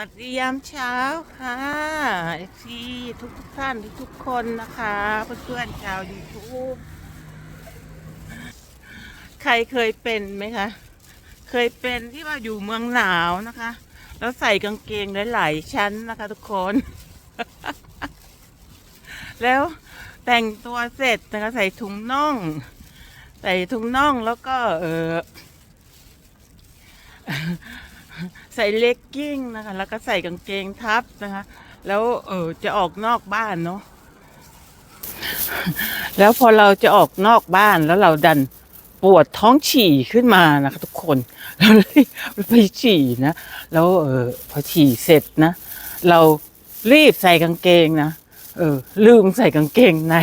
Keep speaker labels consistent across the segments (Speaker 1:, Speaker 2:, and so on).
Speaker 1: วัสดียามเช้าค่ะที่ทุกทุกท่านทุกคนนะคะเพื่อนๆชาวยูทูบใครเคยเป็นไหมคะ เคยเป็นที่ว่าอยู่เมืองหนาวนะคะ แล้วใส่กางเกงหลายๆชั้นนะคะทุกคน แล้วแต่งตัวเสร็จนะคะใส่ถุงน่อง ใส่ถุงน่องแล้วก็เออ ใส่เลกกิ้งนะคะ แล้วก็ใส่กางเกงทับนะคะ แล้วเออจะออกนอกบ้านเนาะแล้วพอเราจะออกนอกบ้านแล้วเราดันปวดท้องฉี่ขึ้นมานะคะทุกคนเราเลยไปฉี่นะแล้วเออพอฉี่เสร็จนะ เรารีบใส่กางเกงนะเออ ลืมใส่กางเกงใน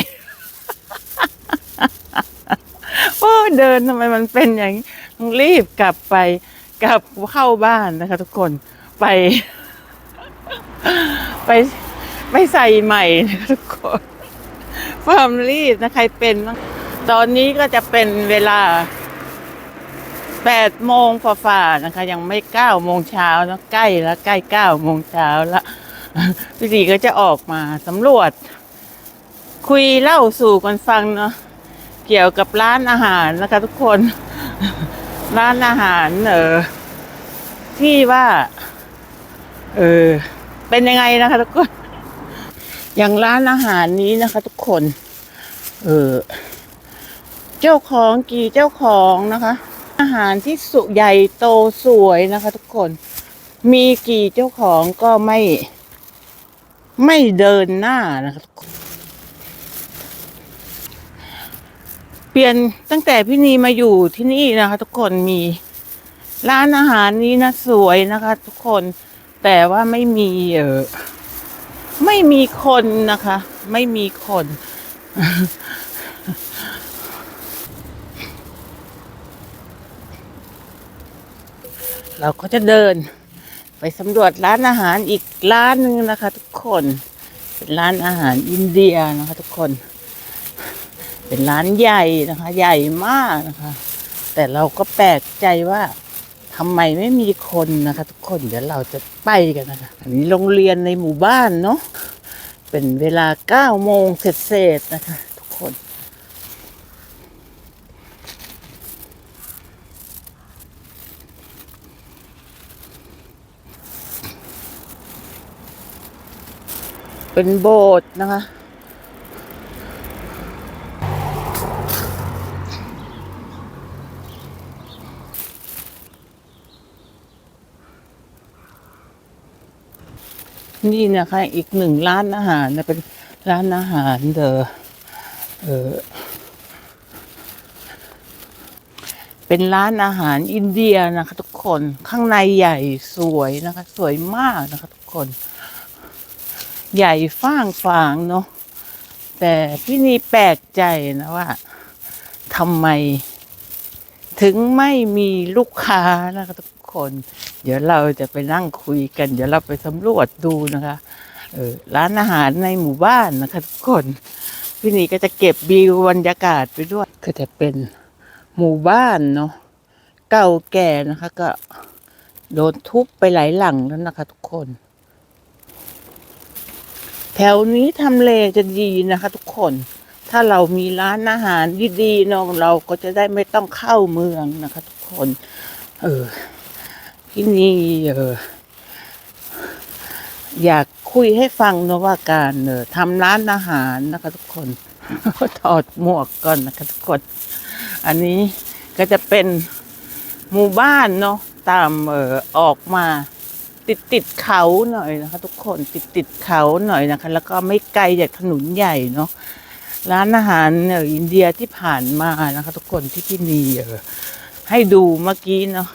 Speaker 1: โอ้เดินทำไมมันเป็นอย่างนี้ต้องรีบกลับไป กลับเข้าบ้านนะคะ ทุกคนไป ไปไปใส่ใหม่นะคะทุกคนความรีบนะใครเป็นตอนนี้ก็จะเป็นเวลาแปดโมงฝ่าๆนะคะ ยังไม่เก้าโมงเช้านะใกล้แล้วใกล้เก้าโมงเช้าแล้วพี่สีก็จะออกมาสำรวจ คุยเล่าสู่กันฟังเนาะเกี่ยวกับร้านอาหารนะคะทุกคน ร้านอาหาร เออที่ว่า เออ เป็นยังไงนะคะทุกคน อย่างร้านอาหารนี้นะคะ ทุกคน เออ เจ้าของกี่เจ้าของนะคะ อาหารที่สุใหญ่โตสวยนะคะ ทุกคน มีกี่เจ้าของก็ไม่ ไม่เดินหน้านะคะทุกคน เปลี่ยนตั้งแต่พี่นีมาอยู่ที่นี่นะคะ ทุกคนมีร้านอาหารนี้นะสวยนะคะ ทุกคนแต่ว่าไม่มีเออไม่มีคนนะคะ ไม่มีคน เราก็จะเดิน ไปสำรวจร้านอาหารอีกร้านหนึ่งนะคะ ทุกคน เป็นร้านอาหารอินเดียนะคะ ทุกคน เป็นร้านใหญ่นะคะ ใหญ่มากนะคะ แต่เราก็แปลกใจว่าทำไมไม่มีคนนะคะ ทุกคนเดี๋ยวเราจะไปกันนะคะอันนี้โรงเรียนในหมู่บ้านเนาะเป็นเวลาเก้าโมงเศษๆนะคะ ทุกคน เป็นโบสถ์นะคะ นี่นะคะอีกหนึ่งร้านอาหารนะเป็นร้านอาหารเดอเออเป็นร้านอาหารอินเดียนะคะทุกคนข้างในใหญ่สวยนะคะ สวยมากนะคะทุกคน ใหญ่ฟ้างฟางเนาะแต่พี่นี่แปลกใจนะว่าทำไม ถึงไม่มีลูกค้านะคะทุกคน เดี๋ยวเราจะไปนั่งคุยกัน เดี๋ยวเราไปสำรวจดูนะคะเออร้านอาหารในหมู่บ้านนะคะทุกคนพี่นี่ก็จะเก็บวิวบรรยากาศไปด้วย ก็จะเป็นหมู่บ้านเนาะเก่าแก่นะคะ ก็โดนทุบไปหลายหลังแล้วนะคะทุกคน แถวนี้ทำเลจะดีนะคะ ทุกคน ถ้าเรามีร้านอาหารดีๆเนาะเราก็จะได้ไม่ต้องเข้าเมืองนะคะ ทุกคน เออ ที่นี่เอออยากคุยให้ฟังนะว่าการเออทำร้านอาหารนะคะทุกคนถอดหมวกก่อนนะคะทุกคน อันนี้ก็จะเป็นหมู่บ้านเนาะตามเออออกมาติดติดเขาหน่อยนะคะ ทุกคนติดติดเขาหน่อยนะคะ แล้วก็ไม่ไกลจากถนนใหญ่เนาะร้านอาหารเอออินเดียที่ผ่านมานะคะ ทุกคนที่พี่นีเออให้ดูเมื่อกี้เนาะ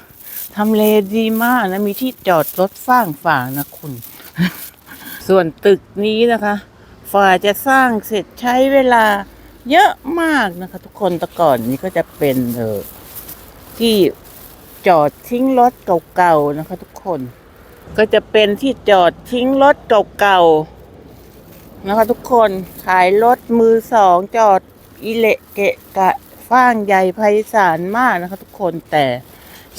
Speaker 1: ทำเลดีมากนะ มีที่จอดรถฟ้างฝางนะคุณ ส่วนตึกนี้นะคะฝ่าจะสร้างเสร็จใช้เวลาเยอะมากนะคะ ทุกคนแต่ก่อนนี้ก็จะเป็นเออที่จอดทิ้งรถเก่าๆนะคะ ทุกคน ก็จะเป็นที่จอดทิ้งรถเก่าๆนะคะ ทุกคนขายรถมือสองจอดอิเละเกะกะฟ้างใหญ่ไพศาลมากนะคะ ทุกคนแต่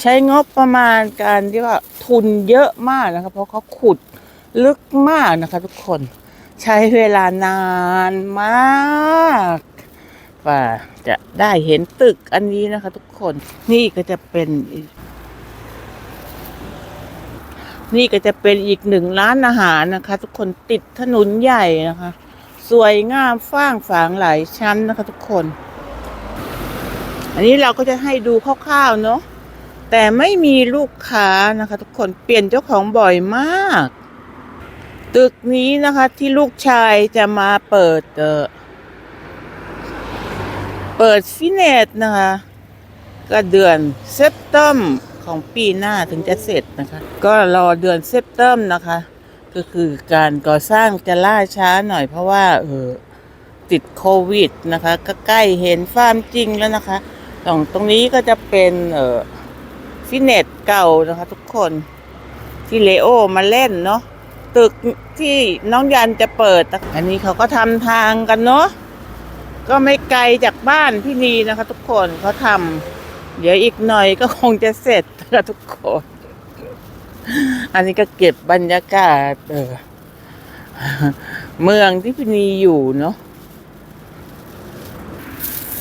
Speaker 1: ใช้งบประมาณการที่ว่าทุนเยอะมากนะคะเพราะเขาขุดลึกมากนะคะทุกคนใช้เวลานานมากกว่าจะได้เห็นตึกอันนี้นะคะ ทุกคนนี่ก็จะเป็น นี่ก็จะเป็นอีกหนึ่งร้านอาหารนะคะ ทุกคนติดถนนใหญ่นะคะ สวยงามฟ้างฝางหลายชั้นนะคะ ทุกคน อันนี้เราก็จะให้ดูคร่าวๆเนาะ แต่ไม่มีลูกค้านะคะ ทุกคนเปลี่ยนเจ้าของบ่อยมาก ตึกนี้นะคะที่ลูกชายจะมาเปิดเออเปิดฟิเนสนะคะก็เดือนเซปเตมของปีหน้าถึงจะเสร็จนะคะ ก็รอเดือนเซปเตมนะคะ ก็คือการก่อสร้างจะล่าช้าหน่อยเพราะว่าเออติดโควิดนะคะ ก็ใกล้เห็นฟาร์มจริงแล้วนะคะตรงตรงนี้ก็จะเป็นเออ ฟิตเนสเก่านะคะ ทุกคนที่เลโอมาเล่นเนาะตึกที่น้องยันจะเปิด อันนี้เขาก็ทำทางกันเนาะก็ไม่ไกลจากบ้านพี่นีนะคะ ทุกคนเขาทำเดี๋ยวอีกหน่อยก็คงจะเสร็จนะคะทุกคน อันนี้ก็เก็บบรรยากาศ เออ เมืองที่พี่นีอยู่เนาะ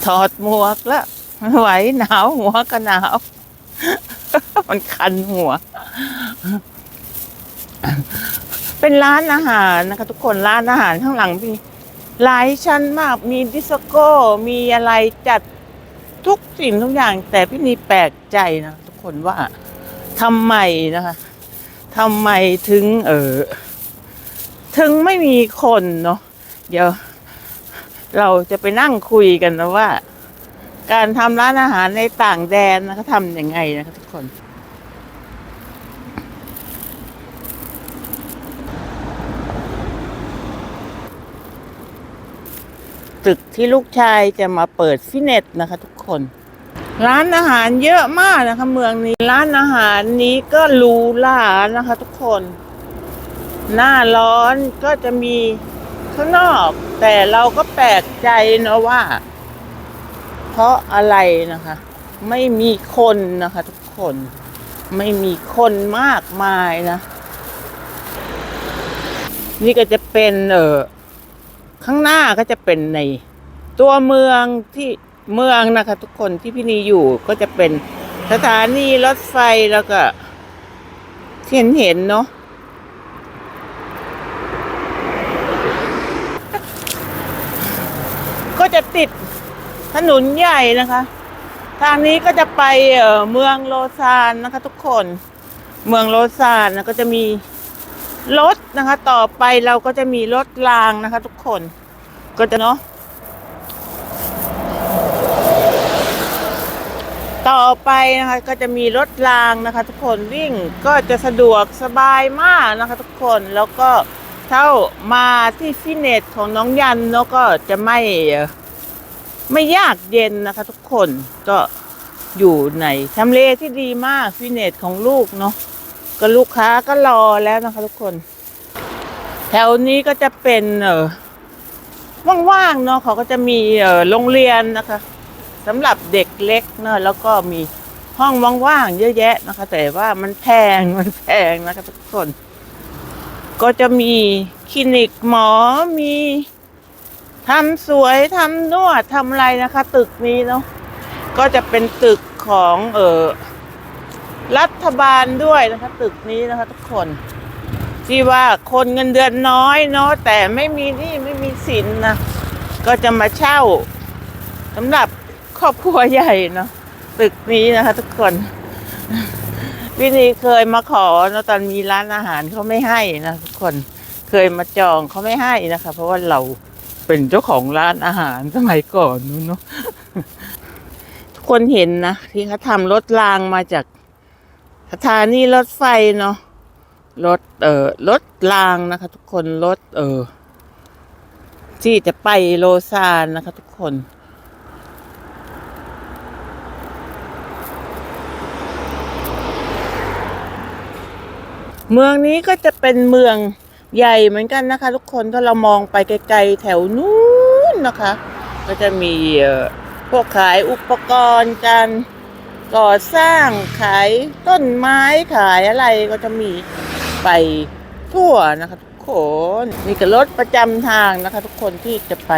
Speaker 1: ถอดหมวกล้วไม่ไหวหนาวหัวก็หนาว มันคันหัว เป็นร้านอาหารนะคะ ทุกคนร้านอาหารข้างหลังมีหลายชั้นมาก มีดิสโก้ มีอะไรจัดทุกสิ่งทุกอย่าง แต่พี่นีแปลกใจนะทุกคนว่าทำไมนะคะทำไมถึง เออถึงไม่มีคนเนาะเดี๋ยว เราจะไปนั่งคุยกันนะว่า การทำร้านอาหารในต่างแดนนะเขาทำยังไงนะคะทุกคน ตึกที่ลูกชายจะมาเปิดฟิตเนสนะคะทุกคน ร้านอาหารเยอะมากนะคะ เมืองนี้ร้านอาหารนี้ก็รูหรานะคะ ทุกคน หน้าร้อนก็จะมีข้างนอก แต่เราก็แปลกใจนะว่า ราะอะไรนะคะ ไม่มีคนนะคะทุกคน ไม่มีคนมากมายนะ นี่ก็จะเป็นเออข้างหน้าก็จะเป็นในตัวเมืองที่เมืองนะคะ ทุกคนที่พี่นีอยู่ก็จะเป็นสถานีรถไฟแล้วก็เห็นเห็นเนาะก็จะติด ถนนใหญ่นะคะ ทางนี้ก็จะไปเมืองโลซานนะคะทุกคน เมืองโลซานนะก็จะมีรถนะคะ ต่อไปเราก็จะมีรถรางนะคะ ทุกคน ก็จะเนาะต่อไปนะคะก็จะมีรถรางนะคะ ทุกคนวิ่งก็จะสะดวกสบายมากนะคะ ทุกคนแล้วก็เท่ามาที่ฟิตเนสของน้องยันแล้วก็จะไม่ ไม่ยากเย็นนะคะทุกคนก็อยู่ในทำเลที่ดีมากฟิเนสของลูกเนาะก็ลูกค้าก็รอแล้วนะคะทุกคน แถวนี้ก็จะเป็นเออว่างๆเนาะเขาก็จะมีเออโรงเรียนนะคะสำหรับเด็กเล็กเนาะแล้วก็มีห้องว่างๆเยอะแยะนะคะ แต่ว่ามันแพงมันแพงนะคะทุกคน ก็จะมีคลินิกหมอมี ทำสวยทำนวดทำอะไรนะคะ ตึกนี้เนาะก็จะเป็นตึกของเออรัฐบาลด้วยนะคะ ตึกนี้นะคะ ทุกคน ที่ว่าคนเงินเดือนน้อยเนาะแต่ไม่มีหนี่ไม่มีสินนะก็จะมาเช่าสำหรับครอบครัวใหญ่เนาะตึกนี้นะคะ ทุกคนพี่นีเคยมาขอเนะตอนมีร้านอาหารเขาไม่ให้นะทุกคนเคยมาจองเขาไม่ให้นะคะ เพราะว่าเรา เป็นเจ้าของร้านอาหารสมัยก่อนนู้นเนาะทุกคนเห็นนะที่เขาทำรถรางมาจากสถานีรถไฟเนาะรถเอ่อรถรางนะคะ ทุกคนรถเออที่จะไปโลซานนะคะ ทุกคน เมืองนี้ก็จะเป็นเมือง ใหญ่เหมือนกันนะคะ ทุกคนถ้าเรามองไปไกลๆแถวนู้นนะคะ ก็จะมีพวกขายอุปกรณ์การก่อสร้างขายต้นไม้ขายอะไรก็จะมีไปทั่วนะคะทุกคนนี่ก็รถประจำทางนะคะ ทุกคนที่จะไป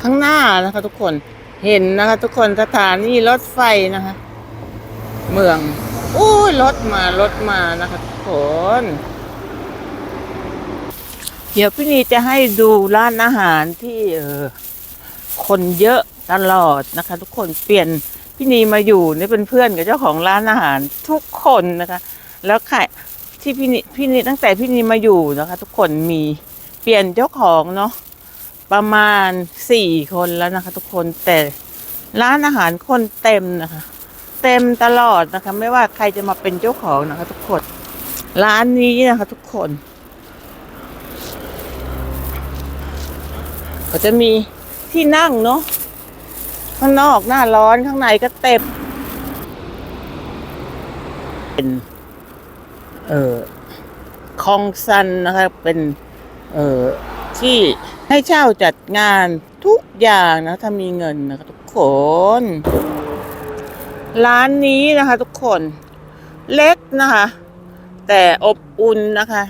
Speaker 1: ข้างหน้านะคะ ทุกคนเห็นนะคะ ทุกคนสถานีรถไฟนะคะ เมืองอู้ยรถมารถมานะคะ ทุกคน เดี๋ยวพี่นีจะให้ดูร้านอาหารที่เออคนเยอะตลอดนะคะ ทุกคนเปลี่ยนพี่นีมาอยู่นี่เป็นเพื่อนกับเจ้าของร้านอาหารทุกคนนะคะ แล้วใครที่พี่นีพี่นีตั้งแต่พี่นีมาอยู่นะคะ ทุกคนมีเปลี่ยนเจ้าของเนาะประมาณสี่คนแล้วนะคะ ทุกคนแต่ร้านอาหารคนเต็มนะคะ เต็มตลอดนะคะ ไม่ว่าใครจะมาเป็นเจ้าของนะคะ ทุกคน ร้านนี้นะคะ ทุกคน ก็จะมีที่นั่งเนาะข้างนอกหน้าร้อนข้างในก็เต็มเป็นเอ่อคองซันนะคะเป็นเอ่อที่ให้เช่าจัดงานทุกอย่างนะ ถ้ามีเงินนะคะทุกคน ร้านนี้นะคะ ทุกคนเล็กนะคะ แต่อบอุ่นนะคะ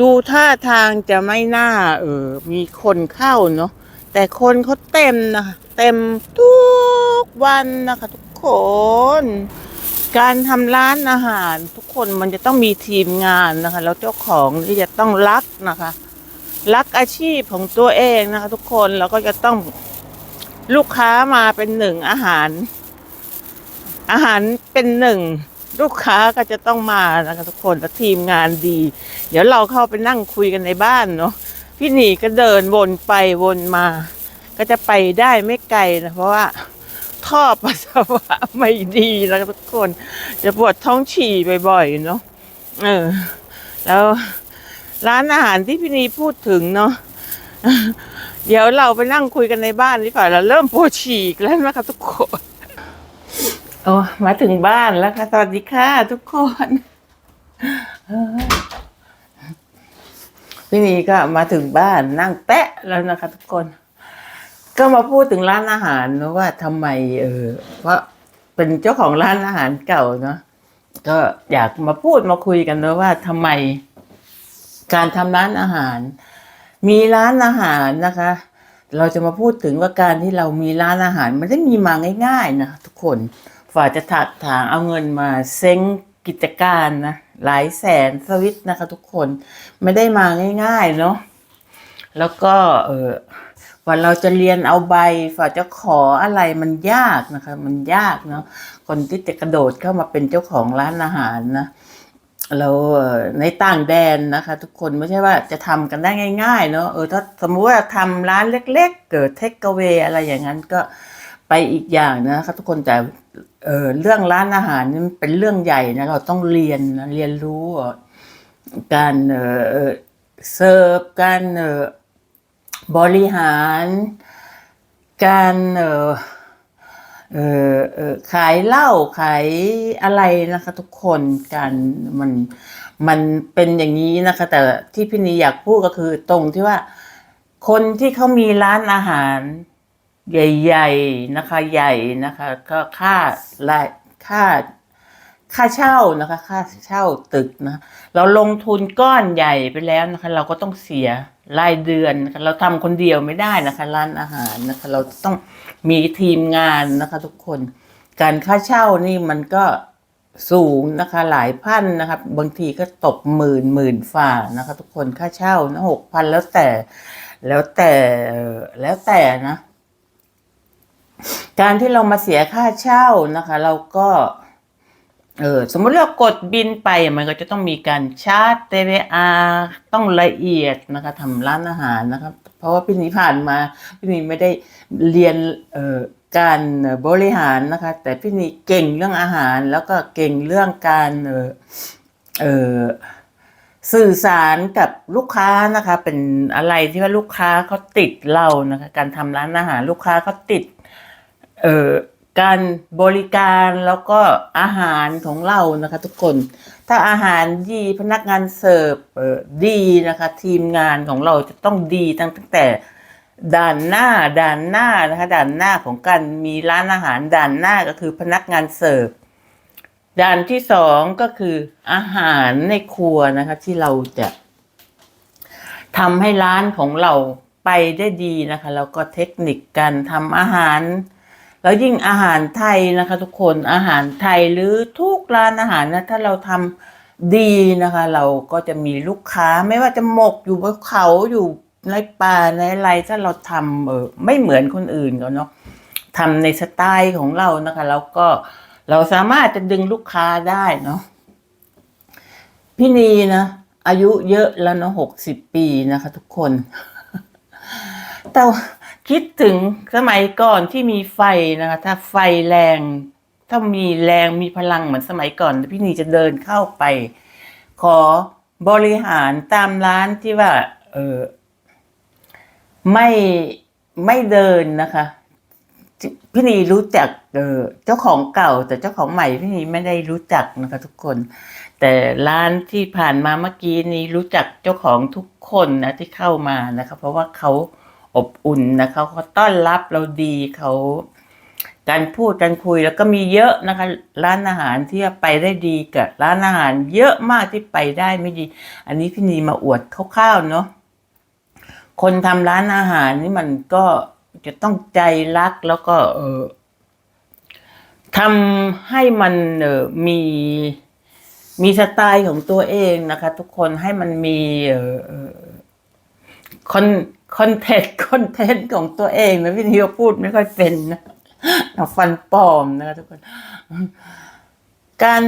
Speaker 1: ดูท่าทางจะไม่น่า เออ มีคนเข้าเนาะแต่คนเขาเต็มนะคะเต็มทุกวันนะคะทุกคน การทำร้านอาหาร ทุกคนมันจะต้องมีทีมงานนะคะ แล้วเจ้าของที่จะต้องรักนะคะ รักอาชีพของตัวเองนะคะ ทุกคนแล้วก็จะต้องลูกค้ามาเป็นหนึ่งอาหาร อาหารเป็นหนึ่ง ลูกค้าก็จะต้องมานะคะทุกคนแล้วทีมงานดี เดี๋ยวเราเข้าไปนั่งคุยกันในบ้านเนาะพี่หนีก็เดินวนไปวนมา ก็จะไปได้ไม่ไกลนะเพราะว่าท่อปัสสาวะไม่ดีนะทุกคน จะปวดท้องฉี่บ่อยๆเนาะเออ แล้วร้านอาหารที่พี่นีพูดถึงเนาะเดี๋ยวเราไปนั่งคุยกันในบ้านดีกว่าเราเริ่มปวดฉี่แล้วนะคะทุกคน โอ้มาถึงบ้านแล้วค่ะ สวัสดีค่ะทุกคนพี่นีก็มาถึงบ้านนั่งแปะแล้วนะคะ ทุกคน ก็มาพูดถึงร้านอาหารนะว่าทำไม เออเพราะเป็นเจ้าของร้านอาหารเก่าเนาะก็อยากมาพูดมาคุยกันนะว่าทำไม การทำร้านอาหาร มีร้านอาหารนะคะ เราจะมาพูดถึงว่าการที่เรามีร้านอาหาร มันไม่ได้มีมาง่าย ๆ นะทุกคน ฝ่าจะถักถางเอาเงินมาเซ้งกิจการนะหลายแสนสวิตนะคะทุกคนไม่ได้มาง่าย ๆ เนาะแล้วก็เออว่าเราจะเรียนเอาใบฝ่าจะขออะไรมันยากนะคะ มันยากเนาะคนที่จะกระโดดเข้ามาเป็นเจ้าของร้านอาหารนะเราในต่างแดนนะคะ ทุกคนไม่ใช่ว่าจะทำกันได้ง่าย ๆ เนอะเออถ้าสมมุติว่าทำร้านเล็ก ๆ เกิดเทคเวอะไรอย่างนั้นก็ไปอีกอย่างนะคะทุกคนแต่ เออเรื่องร้านอาหารนี่มันเป็นเรื่องใหญ่นะเราต้องเรียนนะเรียนรู้การเออเอ่อเสิร์ฟการเออบริหาร การเออเออเออขายเหล้าขายอะไรนะคะ ทุกคนการมันมันเป็นอย่างนี้นะคะ แต่ที่พี่นีอยากพูดก็คือตรงที่ว่า คนที่เขามีร้านอาหาร ใหญ่ๆนะคะ ใหญ่นะคะ ก็ค่ารายค่าค่าเช่านะคะ ค่าเช่าตึกนะเราลงทุนก้อนใหญ่ไปแล้วนะคะ เราก็ต้องเสียรายเดือนนะคะเราทำคนเดียวไม่ได้นะคะ ร้านอาหารนะคะ เราต้องมีทีมงานนะคะ ทุกคน การค่าเช่านี่มันก็สูงนะคะหลายพันนะคะบบางทีก็ตกหมื่นหมื่นฝ่านะคะ ทุกคนค่าเช่านะหกพันแล้วแต่ แล้วแต่แล้วแต่นะ การที่เรามาเสียค่าเช่านะคะ เราก็เออสมมติเรากดบินไปมันก็จะต้องมีการชาร์จ TVA ต้องละเอียดนะคะทำร้านอาหารนะครับ เพราะว่าพี่นีผ่านมาพี่นีไม่ได้เรียนเอ่อการบริหารนะคะ แต่พี่นีเก่งเรื่องอาหาร แล้วก็เก่งเรื่องการเออเออสื่อสารกับลูกค้านะคะ เป็นอะไรที่ว่าลูกค้าเขาติดเรานะคะ การทำร้านอาหารลูกค้าเขาติด เอ่อการบริการแล้วก็อาหารของเรานะคะทุกคน ถ้าอาหารดีพนักงานเสิร์ฟเออดีนะคะ ทีมงานของเราจะต้องดีตั้งตั้งแต่ด่านหน้าด่านหน้านะคะด่านหน้าของการมีร้านอาหารด่านหน้าก็คือพนักงานเสิร์ฟด่านที่สองก็คืออาหารในครัวนะคะที่เราจะทำให้ร้านของเราไปได้ดีนะคะแล้วก็เทคนิคการทำอาหาร แล้วยิ่งอาหารไทยนะคะ ทุกคนอาหารไทยหรือทุกร้านอาหารนะถ้าเราทำดีนะคะ เราก็จะมีลูกค้าไม่ว่าจะหมกอยู่บนเขาอยู่ในป่าในอะไรถ้าเราทำเออไม่เหมือนคนอื่นเขาเนาะทำในสไตล์ของเรานะคะ แล้วก็เราสามารถจะดึงลูกค้าได้เนาะพี่นีนะอายุเยอะแล้วเนาะหกสิบปีนะคะ ทุกคนแต่ คิดถึงสมัยก่อนที่มีไฟนะคะ ถ้าไฟแรง ถ้ามีแรงมีพลังเหมือนสมัยก่อน พี่นีจะเดินเข้าไป ขอบริหารตามร้านที่ว่า เออไม่ไม่เดินนะคะ พี่นีรู้จักเออเจ้าของเก่า แต่เจ้าของใหม่พี่นีไม่ได้รู้จักนะคะ ทุกคน แต่ร้านที่ผ่านมาเมื่อกี้นี้รู้จักเจ้าของทุกคนนะที่เข้ามานะคะ เพราะว่าเขา อบอุ่นนะคะเขาต้อนรับเราดีเขาการพูดการคุยแล้วก็มีเยอะนะคะ ร้านอาหารที่ไปได้ดีกับร้านอาหารเยอะมากที่ไปได้ไม่ดี อันนี้พี่นีมาอวดคร่าวๆเนาะคนทำร้านอาหารนี่มันก็จะต้องใจรักแล้วก็เออทำให้มันเออมีมีสไตล์ของตัวเองนะคะ ทุกคนให้มันมีเออเออคอน คอนเทนต์คอนเทนต์ของตัวเองนะพี่นิวพูดไม่ค่อยเป็นนะฟันปลอมนะคะทุกคน การ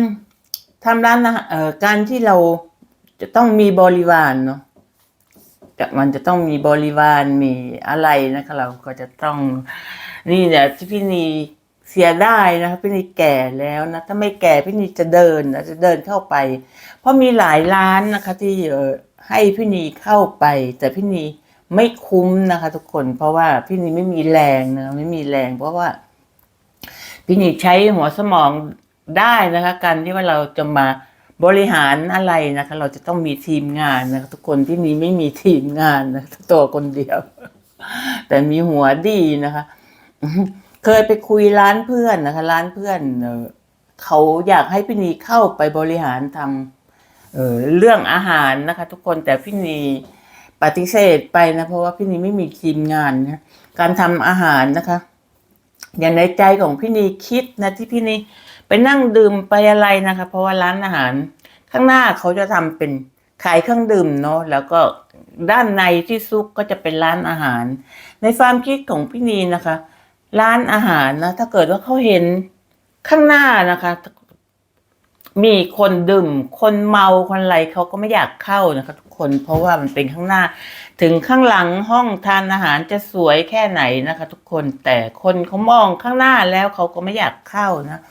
Speaker 1: ทำร้านนะเอ่อการที่เราจะต้องมีบริวารเนาะจะมันจะต้องมีบริวารมีอะไรนะคะ เราก็จะต้อง นี่เนี่ยที่พี่นีเสียได้นะคะพี่นีแก่แล้วนะถ้าไม่แก่พี่นีจะเดินนะจะเดินเข้าไป เพราะมีหลายร้านนะคะ ที่ให้พี่นีเข้าไป แต่พี่นี ไม่คุ้มนะคะ ทุกคน เพราะว่าพี่นีไม่มีแรงนะไม่มีแรง เพราะว่า พี่นีใช้หัวสมองได้นะคะการที่ว่าเราจะมาบริหารอะไรนะคะ เราจะต้องมีทีมงานนะคะทุกคนที่นี้ไม่มีทีมงานนะตัวคนเดียว แต่มีหัวดีนะคะเคยไปคุยร้านเพื่อนนะคะ ร้านเพื่อนเขาอยากให้พี่นีเข้าไปบริหารทำเเรื่องอาหารนะคะ ทุกคนแต่พี่นี ปฏิเสธไปนะ เพราะว่าพี่นีไม่มีทีมงานนะการทำอาหารนะคะ อย่างในใจของพี่นีคิดนะที่พี่นีไปนั่งดื่มไปอะไรนะคะ เพราะว่าร้านอาหาร ข้างหน้าเขาจะทำเป็นขายเครื่องดื่มเนาะแล้วก็ด้านในที่ซุกก็จะเป็นร้านอาหาร ในความคิดของพี่นีนะคะ ร้านอาหารนะถ้าเกิดว่าเขาเห็นข้างหน้านะคะ มีคนดื่ม คนเมา คนอะไรเขาก็ไม่อยากเข้านะคะทุกคน เพราะว่ามันเป็นข้างหน้า ถึงข้างหลังห้องทานอาหารจะสวยแค่ไหนนะคะ ทุกคน แต่คนเขามองข้างหน้าแล้วเขาก็ไม่อยากเข้านะ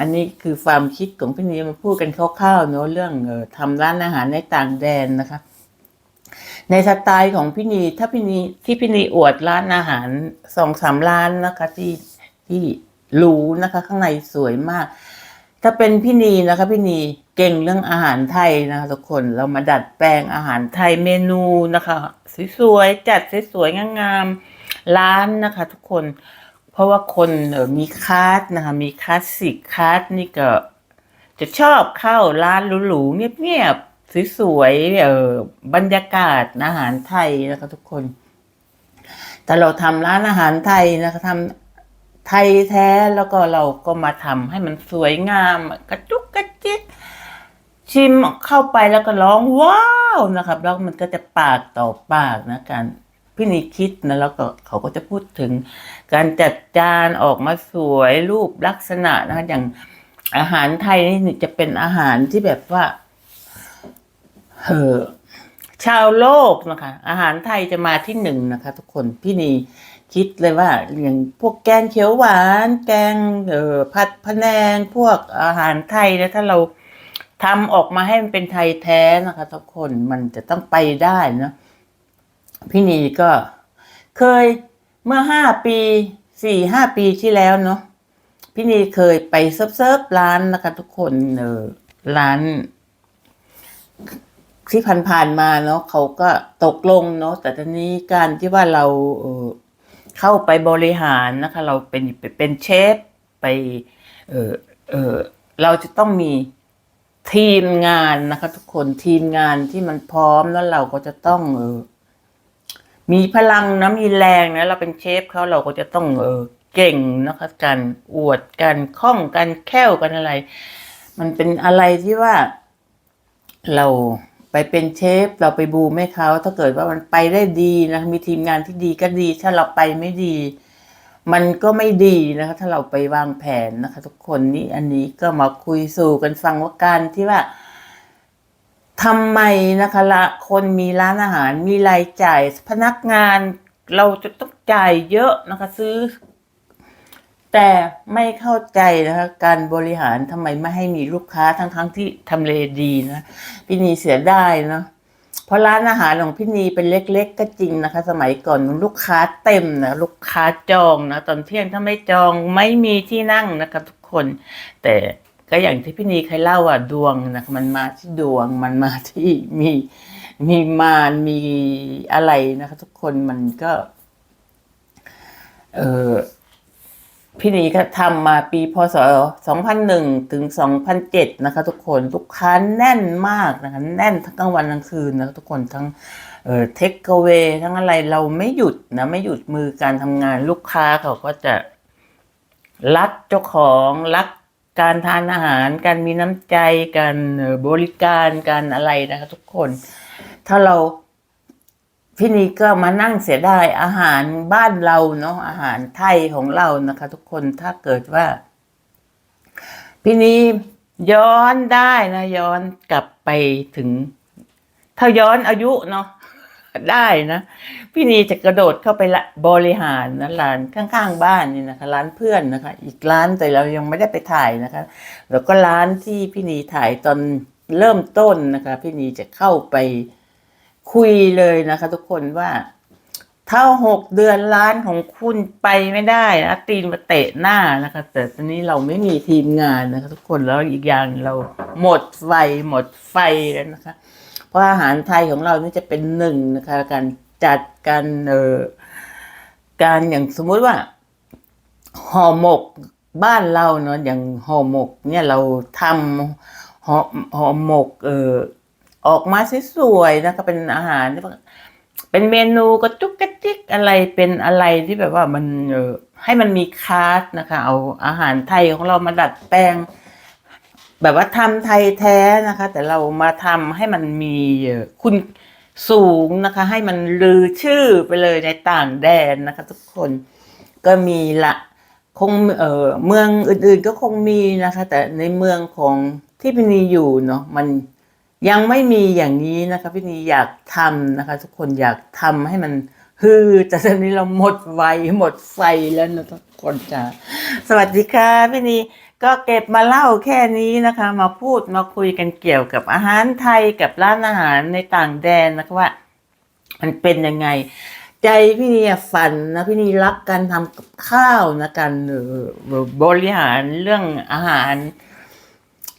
Speaker 1: อันนี้คือความคิดของพี่นีมาพูดกันคร่าวๆเนอะเรื่องเออทำร้านอาหารในต่างแดนนะคะ ในสไตล์ของพี่นีถ้าพี่นีที่พี่นีอวดร้านอาหารสองสามร้านนะคะที่ที่หรูนะคะ ข้างในสวยมาก ถ้าเป็นพี่นีนะคะพี่นีเก่งเรื่องอาหารไทยนะคะทุกคนเรามาดัดแปลงอาหารไทยเมนูนะคะสวยๆจัดสวยๆงามๆร้านนะคะ ทุกคน เพราะว่าคนมีคาสนะคะมีคลาสสิกคาสนี่ก็ จะชอบเข้าร้านหรูๆเงียบๆสวยๆเออบรรยากาศอาหารไทยนะคะ ทุกคน แต่เราทำร้านอาหารไทยนะคะทำ ไทยแท้แล้วก็เราก็มาทำให้มันสวยงามกระจุกกระจิกชิมเข้าไปแล้วก็ร้องว้าวนะครับ แล้วมันก็จะปากต่อปากนะการพี่นิคิดนะแล้วก็เขาก็จะพูดถึง การจัดจานออกมาสวยรูปลักษณะนะคะอย่างอาหารไทยนี่จะเป็นอาหารที่แบบว่าเออชาวโลกนะคะ อาหารไทยจะมาที่หนึ่งนะคะ ทุกคนพี่นี คิดเลยว่าอย่างพวกแกงเขียวหวาน แกงเออผัดพะแนงพวกอาหารไทยแล้วถ้าเราทำออกมาให้มันเป็นไทยแท้นะคะ ทุกคนมันจะต้องไปได้นะพี่นีก็ เคยเมื่อห้าปีสี่ห้าปีที่แล้วเนาะพี่นีเคยไปเซิร์ฟเซิร์ฟร้านนะคะ ทุกคนเออร้านที่ผ่านๆมาเนาะเขาก็ตกลงเนาะแต่ตอนนี้การที่ว่าเราเออ เข้าไปบริหารนะคะ เราเป็นเป็นเชฟไปเออเออเราจะต้องมีทีมงานนะคะ ทุกคนทีมงานที่มันพร้อมแล้วเราก็จะต้องเออมีพลังนะมีแรงนะเราเป็นเชฟเขาเราก็จะต้องเออเก่งนะคะการอวดการคล่องการแค่วกันอะไร มันเป็นอะไรที่ว่าเรา ไปเป็นเชฟเราไปบูมให้เขาถ้าเกิดว่ามันไปได้ดีนะมีทีมงานที่ดีก็ดี ถ้าเราไปไม่ดี มันก็ไม่ดีนะคะ ถ้าเราไปวางแผนนะคะ ทุกคนนี่อันนี้ก็มาคุยสู่กันฟังว่าการที่ว่าทำไมนะคะละคนมีร้านอาหารมีรายจ่ายพนักงานเราจะต้องจ่ายเยอะนะคะ ซื้อ แต่ไม่เข้าใจนะคะการบริหารทำไมไม่ให้มีลูกค้าทั้งๆทที่ทำเลดีนะพี่นีเสียได้เนาะเพราะร้านอาหารของพี่นีเป็นเล็ก ๆ ก็จริงนะคะ สมัยก่อนลูกค้าเต็มนะลูกค้าจองนะตอนเที่ยงถ้าไม่จองไม่มีที่นั่งนะคะทุกคน แต่ก็อย่างที่พี่นีเคยเล่าอะดวงนะมันมาที่ดวงมันมาที่มีมีมารมีอะไรนะคะ ทุกคนมันก็ เออ พี่นีก็ทำมาปีพศ 2001 ถึง 2007 นะคะ ทุกคนลูกค้าแน่นมากนะคะ แน่นทั้งกลางวันกลางคืนนะคะทุกคนทั้งเอ่อเทคเวทั้งอะไรเราไม่หยุดนะไม่หยุดมือการทำงานลูกค้าเขาก็จะรักเจ้าของรักการทานอาหาร การมีน้ำใจ การบริการการอะไรนะคะ ทุกคน ถ้าเรา พี่นีก็มานั่งเสียดายอาหารบ้านเราเนาะอาหารไทยของเรานะคะ ทุกคนถ้าเกิดว่า พี่นีย้อนได้นะ ย้อนกลับไปถึง ถ้าย้อนอายุเนาะได้นะพี่นีจะกระโดดเข้าไปละบริหารนะร้านข้างๆบ้านนี่นะคะ ร้านเพื่อนนะคะ อีกร้านแต่เรายังไม่ได้ไปถ่ายนะคะ แล้วก็ร้านที่พี่นีถ่ายตอนเริ่มต้นนะคะ พี่นีจะเข้าไป คุยเลยนะคะทุกคนว่า ถ้าหกเดือนร้านของคุณไปไม่ได้นะตีนมาเตะหน้านะคะ แต่ตอนนี้เราไม่มีทีมงานนะคะ ทุกคนแล้วอีกอย่างเราหมดไฟหมดไฟแล้วนะคะ เพราะอาหารไทยของเรานี่จะเป็นหนึ่งนะคะการจัดการเอ่อการอย่างสมมุติว่าห่อหมกบ้านเราเนาะอย่างห่อหมกเนี่ยเราทำห่อห่อหมกเอ่อ ออกมาสวยๆนะคะเป็นอาหารที่เป็นเมนูกระจุกกระจิกอะไรเป็นอะไรที่แบบว่ามันเออให้มันมีคาสนะคะ เอาอาหารไทยของเรามาดัดแปลง แบบว่าทำไทยแท้นะคะ แต่เรามาทำให้มันมีคุณสูงนะคะ ให้มันลือชื่อไปเลยในต่างแดนนะคะ ทุกคนก็มีละคงเออเมืองอื่นๆก็คงมีนะคะ แต่ในเมืองของที่พินีอยู่เนาะมัน ยังไม่มีอย่างนี้นะคะพินีอยากทำนะคะ ทุกคนอยากทำให้มันฮือแต่ตอนนี้เราหมดไวหมดไฟแล้วนะทุกคนจ้าสวัสดีค่ะพี่นีก็เก็บมาเล่าแค่นี้นะคะ มาพูดมาคุยกันเกี่ยวกับอาหารไทยกับร้านอาหารในต่างแดนนะคะว่า มันเป็นยังไง ใจพี่นีฝันนะพี่นีรักการทำกับข้าวนะการเอ่อบริหารเรื่องอาหาร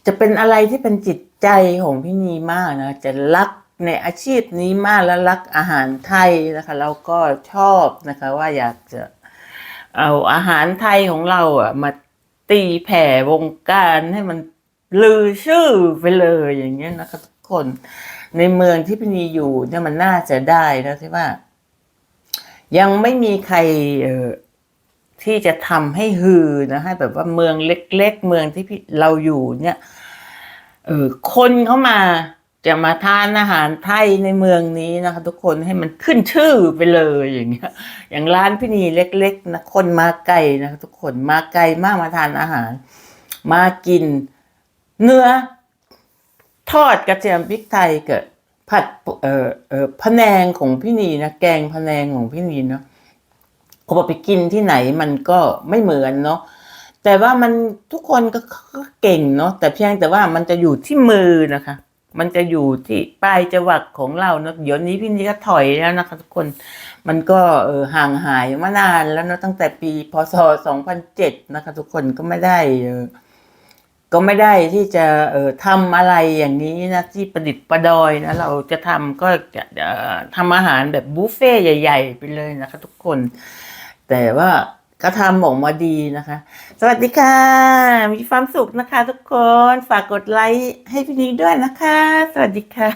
Speaker 1: จะเป็นอะไรที่เป็นจิต ใจของพี่นีมากนะจะรักในอาชีพนี้มากและรักอาหารไทยนะคะแล้วก็ชอบนะคะว่าอยากจะเอาอาหารไทยของเราอะมาตีแผ่วงการให้มันลือชื่อไปเลยอย่างเงี้ยนะคะทุกคนในเมืองที่พี่นีอยู่เนี่ยมันน่าจะได้นะที่ว่า ยังไม่มีใครเออที่จะทำให้ฮือนะให้แบบว่าเมืองเล็ก ๆ เมืองที่พี่เราอยู่เนี่ย เออคนเข้ามาจะมาทานอาหารไทยในเมืองนี้นะคะ ทุกคนให้มันขึ้นชื่อไปเลยอย่างเงี้ย อย่างร้านพี่นีเล็กๆนะคนมาไกลนะคะทุกคนมาไกลมากมาทานอาหาร มากิน เนื้อ ทอดกระเทียมพริกไทยกับผัดเอ่อเอ่อพะแนงของพี่นีนะแกงพะแนงของพี่นีเนาะพอไปกินที่ไหนมันก็ไม่เหมือนเนาะ แต่ว่ามันทุกคนก็เก่งเนาะแต่เพียงแต่ว่ามันจะอยู่ที่มือนะคะ มันจะอยู่ที่ปลายจวักของเราเนาะเดี๋ยวนี้พี่นีก็ถอยแล้วนะคะทุกคนมันก็เออห่างหายมานานแล้วเนาะตั้งแต่ปีพศ2007นะคะ ทุกคนก็ไม่ได้เออก็ไม่ได้ที่จะเอ่อทำอะไรอย่างนี้นะที่ประดิษฐ์ประดอยนะเราจะทำก็จะเอ่อทำอาหารแบบบุฟเฟ่ใหญ่ ๆ ไปเลยนะคะ ทุกคน แต่ว่า ก็ทำออกมาดีนะคะ สวัสดีค่ะ มีความสุขนะคะ ทุกคนฝากกดไลค์ให้พี่นิ้งด้วยนะคะ สวัสดีค่ะ